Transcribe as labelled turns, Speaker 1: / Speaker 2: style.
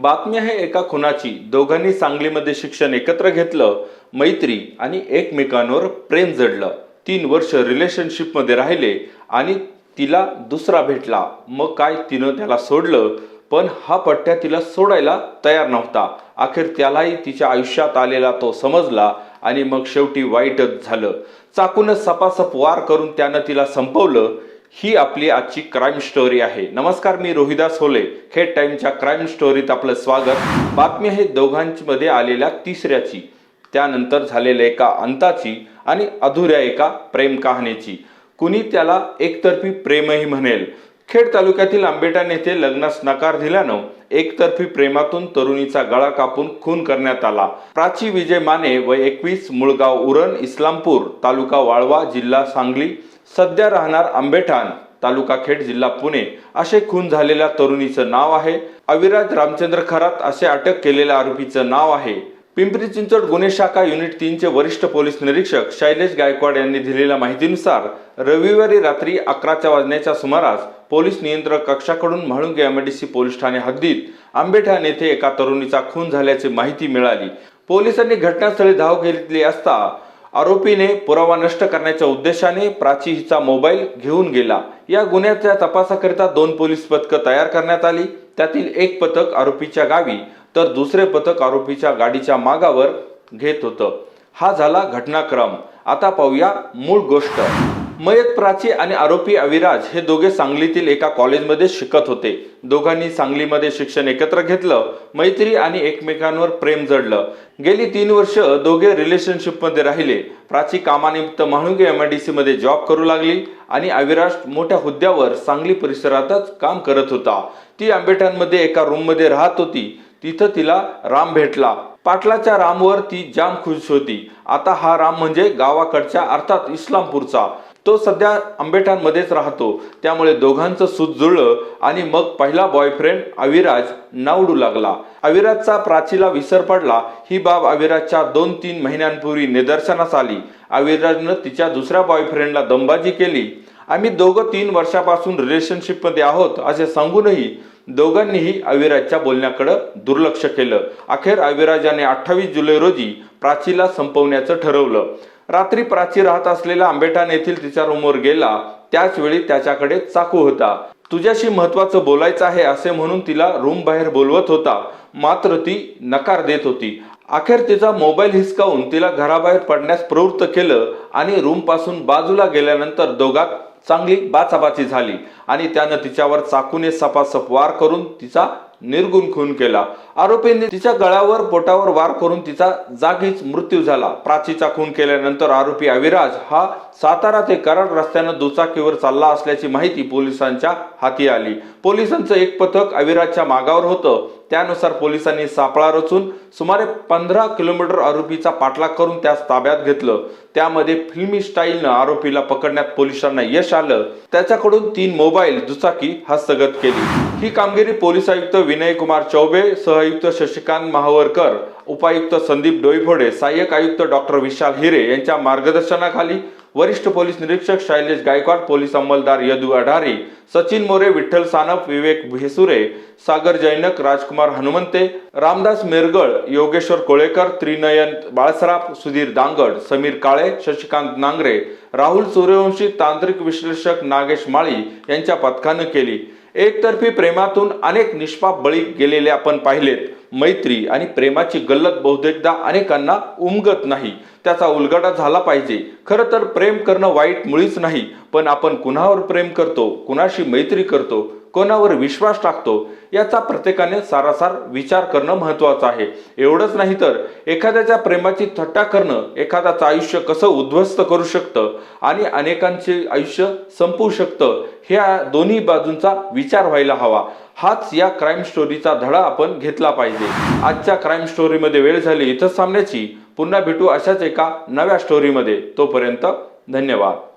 Speaker 1: बातमी आहे एका खुनाची. दोघांनी सांगलीमध्ये शिक्षण एकत्र घेतलं मैत्री आणि एकमेकांवर प्रेम जडलं. तीन वर्ष रिलेशनशिपमध्ये राहिले आणि तिला दुसरा भेटला. मग काय तिनं त्याला सोडलं? पण हा पट्ट्या तिला सोडायला तयार नव्हता. अखेर त्यालाही तिच्या आयुष्यात आलेला तो समजला आणि मग शेवटी वाईटच झालं. चाकूनच सपासप वार करून त्यानं तिला संपवलं. ही आपली आजची क्राईम स्टोरी आहे. नमस्कार मी रोहिदास होले. खेड टाइमच्या क्राईम स्टोरीत आपलं स्वागत. बातमी आहे दोघांमध्ये आलेल्या तिसऱ्याची. त्यानंतर झालेल्या एका अंताची आणि अधुऱ्या एका प्रेम कहाणीची. कुणी त्याला एकतर्फी प्रेमही म्हणेल. खेड तालुक्यातील आंबेटान येथे लग्नास नकार दिल्यानं एकतर्फी प्रेमातून तरुणीचा गळा कापून खून करण्यात आला. प्राची विजय माने व एकवीस मुळगाव उरण इस्लामपूर तालुका वाळवा जिल्हा सांगली सध्या राहणार आंबेठाण तालुका खेड जिल्हा पुणे असे खून झालेल्या तरुणीचं नाव आहे. अविराज रामचंद्र खरात असे अटक केलेल्या आरोपीचं नाव आहे. पिंपरी चिंचवड गुन्हे शाखा युनिट तीनचे वरिष्ठ पोलीस निरीक्षक शैलेश गायकवाड यांनी दिलेल्या माहितीनुसार रविवारी रात्री अकराच्या वाजण्याच्या सुमारास पोलीस नियंत्रण कक्षाकडून म्हाळुंगे एमएडीसी पोलीस ठाणे हद्दीत आंबेठाण येथे एका तरुणीचा खून झाल्याची माहिती मिळाली. पोलिसांनी घटनास्थळी धाव घेतली असता आरोपीने पुरावा नष्ट करण्याच्या उद्देशाने प्राची हिचा मोबाईल घेऊन गेला. या गुन्ह्याच्या तपासाकरिता दोन पोलीस पथकं तयार करण्यात आली. त्यातील एक पथक आरोपीच्या गावी तर दुसरे पथक आरोपीच्या गाडीच्या मागावर घेत होतं. हा झाला घटनाक्रम. आता पाहूया मूळ गोष्ट. मयत प्राची आणि आरोपी अविराज हे दोघे सांगलीतील एका कॉलेजमध्ये शिकत होते. दोघांनी सांगलीमध्ये शिक्षण एकत्र घेतलं मैत्री आणि एकमेकांवर प्रेम जडलं. गेली तीन वर्ष दोघे रिलेशनशिपमध्ये राहिले. प्राची कामानिमित्त म्हाळुंगे सी मध्ये जॉब करू लागली आणि अविराज मोठ्या हुद्द्यावर सांगली परिसरातच काम करत होता. ती आंबेठांमध्ये एका रूममध्ये राहत होती. तिथं तिला राम भेटला. पाटलाच्या रामवर ती जाम खुश होती. आता हा राम म्हणजे गावाकडच्या अर्थात इस्लामपूरचा. तो सध्या आंबेठाणमध्येच राहतो. त्यामुळे दोघांचं सूत जुळलं आणि मग पहिला बॉयफ्रेंड अविराज नावडू लागला. अविराजचा प्राचीला विसर पडला. ही बाब अविराजच्या दोन तीन महिन्यांपूर्वी निदर्शनास आली. अविराजनं तिच्या दुसऱ्या बॉयफ्रेंडला दमबाजी केली. आम्ही दोघं तीन वर्षापासून रिलेशनशिपमध्ये आहोत असे सांगूनही दोघांनीही अविराजच्या बोलण्याकडं दुर्लक्ष केलं. अखेर अविराजाने अठ्ठावीस जुलै रोजी प्राचीला संपवण्याचं ठरवलं. रात्री प्राची राहत असलेल्या आंबेठाण येथील तिच्या रूमवर गेला त्याचवेळी त्याच्याकडे चाकू होता. तुझ्याशी महत्वाचं बोलायचं आहे असे म्हणून तिला रूम बाहेर बोलवत होता. मात्र ती नकार देत होती. अखेर तिचा मोबाईल हिसकावून तिला घराबाहेर पडण्यास प्रवृत्त केलं आणि रूमपासून बाजूला गेल्यानंतर दोघात चांगली बाचाबाची झाली आणि त्यानं तिच्यावर चाकूने सपासप वार करून तिचा निर्गुण खून केला. आरोपींनी तिच्या गळ्यावर पोटावर वार करून तिचा जागीच मृत्यू झाला. प्राचीचा खून केल्यानंतर आरोपी अविराज हा सातारा ते कराड रस्त्यानं दुचाकीवर चालला असल्याची माहिती पोलिसांच्या हाती आली. पोलिसांचं एक पथक अविराजच्या मागावर होतं. त्यानुसार पोलिसांनी सापळा रचून सुमारे पंधरा किलोमीटर आरोपीचा पाठलाग करून त्यास ताब्यात घेतलं. त्यामध्ये फिल्मी स्टाईलनं आरोपीला पकडण्यात पोलिसांना यश आलं. त्याच्याकडून तीन मोबाईल दुचाकी हस्तगत केली. ही कामगिरी पोलीस आयुक्त विनय कुमार चौबे सहआयुक्त शशिकांत महावरकर उपायुक्त संदीप डोईफोडे सहाय्यक आयुक्त डॉक्टर विशाल हिरे यांच्या मार्गदर्शनाखाली वरिष्ठ पोलीस निरीक्षक शैलेश गायकवाड पोलीस अंमलदार यदू अढारी सचिन मोरे विठ्ठल सानप विवेक भेसुरे सागर जैनक राजकुमार हनुमंते रामदास मेरगळ योगेश्वर कोळेकर त्रिनयन बाळसराफ सुधीर दांगड समीर काळे शशिकांत नांगरे राहुल सूर्यवंशी तांत्रिक विश्लेषक नागेश माळी यांच्या पथकानं केली. एकतर्फी प्रेमातून अनेक निष्पाप बळी गेलेले आपण पाहिलेत. मैत्री आणि प्रेमाची गल्लत बहुतेकदा अनेकांना उमगत नाही. त्याचा उलगडा झाला पाहिजे. खरं तर प्रेम करणं वाईट मुळीच नाही पण आपण कुणावर प्रेम करतो कुणाशी मैत्री करतो कोणावर विश्वास टाकतो याचा प्रत्येकाने सारासार विचार करणं महत्वाचं आहे. एवढंच नाही तर एखाद्याच्या प्रेमाची थट्टा करणं एखाद्याचं आयुष्य कसं उद्ध्वस्त करू शकतं आणि अनेकांचे आयुष्य संपवू शकतं ह्या दोन्ही बाजूंचा विचार व्हायला हवा. हाच या क्राईम स्टोरीचा धडा आपण घेतला पाहिजे. आजच्या क्राईम स्टोरीमध्ये वेळ झाली इथं सामन्याची पुन्हा भेटू अशाच एका नव्या स्टोरीमध्ये. तोपर्यंत धन्यवाद.